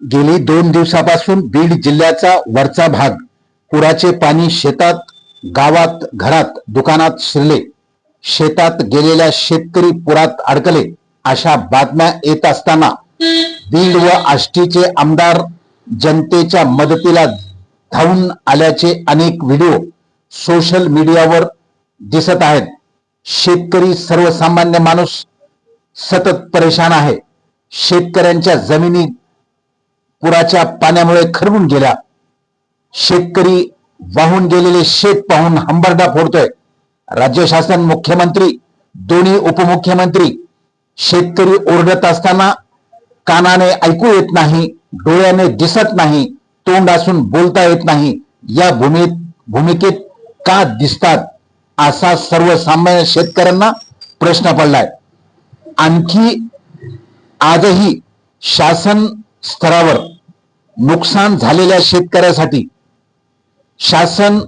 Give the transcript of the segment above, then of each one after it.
गेली दोन दिवसापासून बीड जिल्ह्याचा वरचा भाग पुराचे पाणी शेतात गावात घरात दुकानात शिरले. शेतात गेलेल्या शेतकरी पुरात अडकले अशा बातम्या येत असताना बीड व आष्टीचे आमदार जनतेच्या मदतीला धावून आल्याचे अनेक व्हिडिओ सोशल मीडियावर दिसत आहेत. शेतकरी सर्वसामान्य माणूस सतत परेशान आहे. शेतकऱ्यांच्या जमिनी पुराच्या पाण्यामुळे खरवून गेल्या. शेतकरी वाहून गेलेले शेत पाहून हंबरडा फोडतोय. राज्य शासन मुख्यमंत्री दोन्ही उपमुख्यमंत्री शेतकरी ओरडत असताना कानाने ऐकू येत नाही डोळ्याने दिसत नाही तोंड असून बोलता येत नाही. या भूमीत भूमिकेत का दिसतात असा सर्वसामान्य शेतकऱ्यांना प्रश्न पडलाय. आणखी आजही शासन स्तरावर नुकसान झालेल्या शेतकऱ्यासाठी शासन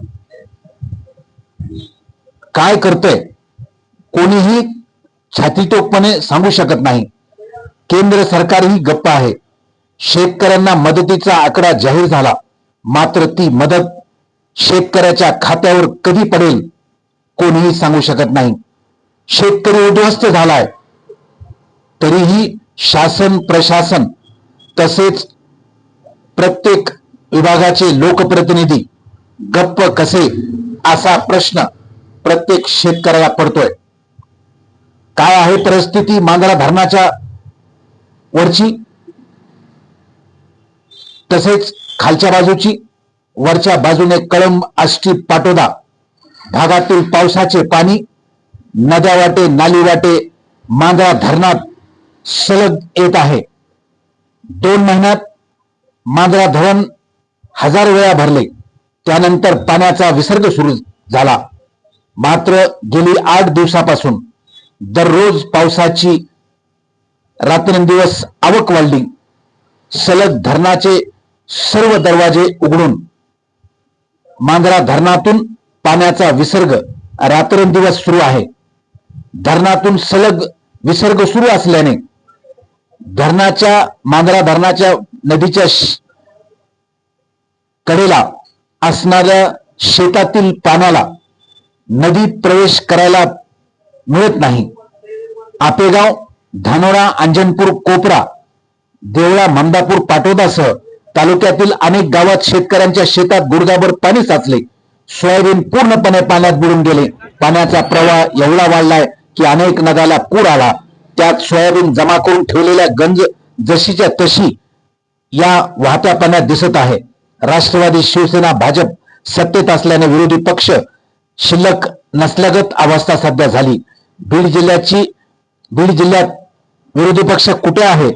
काय करतंय कोणीही छातीटोकपणे सांगू शकत नाही. केंद्र सरकारही गप्प आहे. शेतकऱ्यांना मदतीचा आकडा जाहीर झाला. मात्र ती मदत शेतकऱ्याच्या खात्यावर कधी पडेल कोणीही सांगू शकत नाही. शेतकरी उद्ध्वस्त झालाय. तरीही शासन प्रशासन तसेच प्रत्येक विभागाचे लोकप्रतिनिधी गप्प कसे असा प्रश्न प्रत्येक शेतकऱ्याला पडतोय. काय आहे परिस्थिती मांजरा धरणाच्या वरची? तसेच खालच्या बाजूची वरच्या बाजूने कळंब आष्टी पाटोदा भागातील पावसाचे पाणी नद्या वाटे नाली वाटे मांजरा धरणात सलग येत आहे. दोन महिन्यात मांजरा धरण हजार वेळा भरले. त्यानंतर पाण्याचा विसर्ग सुरू झाला. मात्र गेली आठ दिवसापासून दररोज पावसाची रात्रंदिवस आवक वाढली. सलग धरणाचे सर्व दरवाजे उघडून मांजरा धरणातून पाण्याचा विसर्ग रात्रंदिवस सुरू आहे. धरणातून सलग विसर्ग सुरू असल्याने धरणाच्या मांजरा धरणाच्या नदीच्या कडेला असणाऱ्या शेतातील पाण्याला नदीत प्रवेश करायला मिळत नाही. आपेगाव धानोरा अंजनपूर कोपरा देवळा मंदापूर पाटोदासह तालुक्यातील अनेक गावात शेतकऱ्यांच्या शेतात गुडघाभर पाणी साचले. सोयाबीन पूर्णपणे पाण्यात बुडून गेले. पाण्याचा प्रवाह एवढा वाढलाय की अनेक नद्याला पूर आला. त्यात सोयाबीन जमा करून ठेवलेल्या गंज जशीच्या तशी या वाहत्या पाण्यात दिसत आहे. राष्ट्रवादी शिवसेना भाजप सत्तेत असल्याने विरोधी पक्ष शिल्लक नसल्यागत अवस्था सध्या झाली. बीड जिल्ह्याची बीड जिल्ह्यात विरोधी पक्ष कुठे आहे?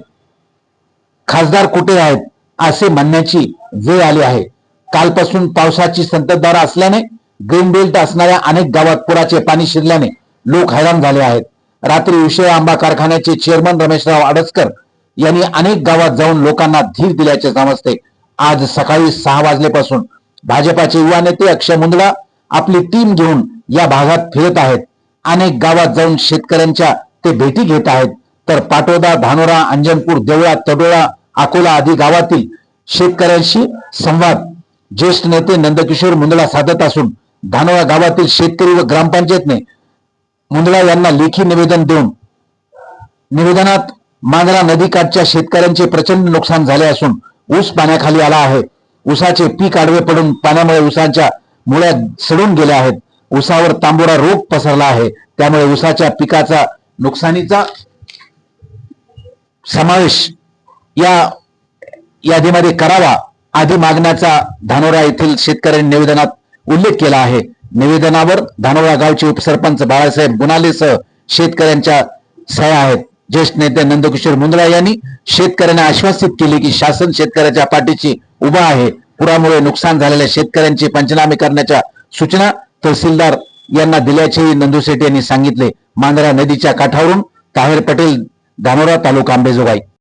खासदार कुठे आहेत? असे म्हणण्याची वेळ आली आहे. कालपासून पावसाची संततधार असल्याने ग्रीन बेल्ट असणाऱ्या अनेक गावात पुराचे पाणी शिरल्याने लोक हैराण झाले आहेत. रात्री उशिरा आंबा कारखान्याचे चेअरमन रमेशराव आडसकर यांनी अनेक गावात जाऊन लोकांना धीर दिल्याचे समजते. आज सकाळी सहा वाजल्यापासून भाजपाचे युवा नेते अक्षय मुंदडा आपली टीम घेऊन या भागात फिरत आहेत. अनेक गावात जाऊन शेतकऱ्यांच्या ते भेटी घेत आहेत. तर पाटोदा धानोरा अंजनपूर देवळा तडोळा अकोला आदी गावातील शेतकऱ्यांशी संवाद. ज्येष्ठ नेते नंदकिशोर मुंदडा साधत असून धानोरा गावातील शेतकरी व ग्रामपंचायतने मुंदडा यांना लेखी निवेदन देऊन निवेदनात मांजरा नदीकाठच्या शेतकऱ्यांचे प्रचंड नुकसान झाले असून ऊस पाण्याखाली आला आहे. ऊसाचे पीक आडवे पडून पाण्यामुळे ऊसाच्या मुळ्या सडून गेल्या आहेत. ऊसावर तांबोरा रोग पसरला आहे. त्यामुळे ऊसाच्या पिकाचा नुकसानीचा समावेश या यादीमध्ये करावा आदी मागण्याचा धानोरा येथील शेतकऱ्यांनी निवेदनात उल्लेख केला आहे. निवेदनावर धानोरा गावचे उपसरपंच बाळासाहेब गुणालेसह शेतकऱ्यांच्या सह्या आहेत. ज्येष्ठ नेते नंदकिशोर मुंदडा यांनी शेतकऱ्यांना आश्वासित केले की शासन शेतकऱ्याच्या पाठीशी उभा आहे. पुरामुळे नुकसान झालेल्या शेतकऱ्यांचे पंचनामे करण्याच्या सूचना तहसीलदार यांना दिल्याचेही नंदुशेठ यांनी सांगितले. मांजरा नदीच्या काठावरून ताहेर पटेल धानोरा तालुका अंबेजोगाई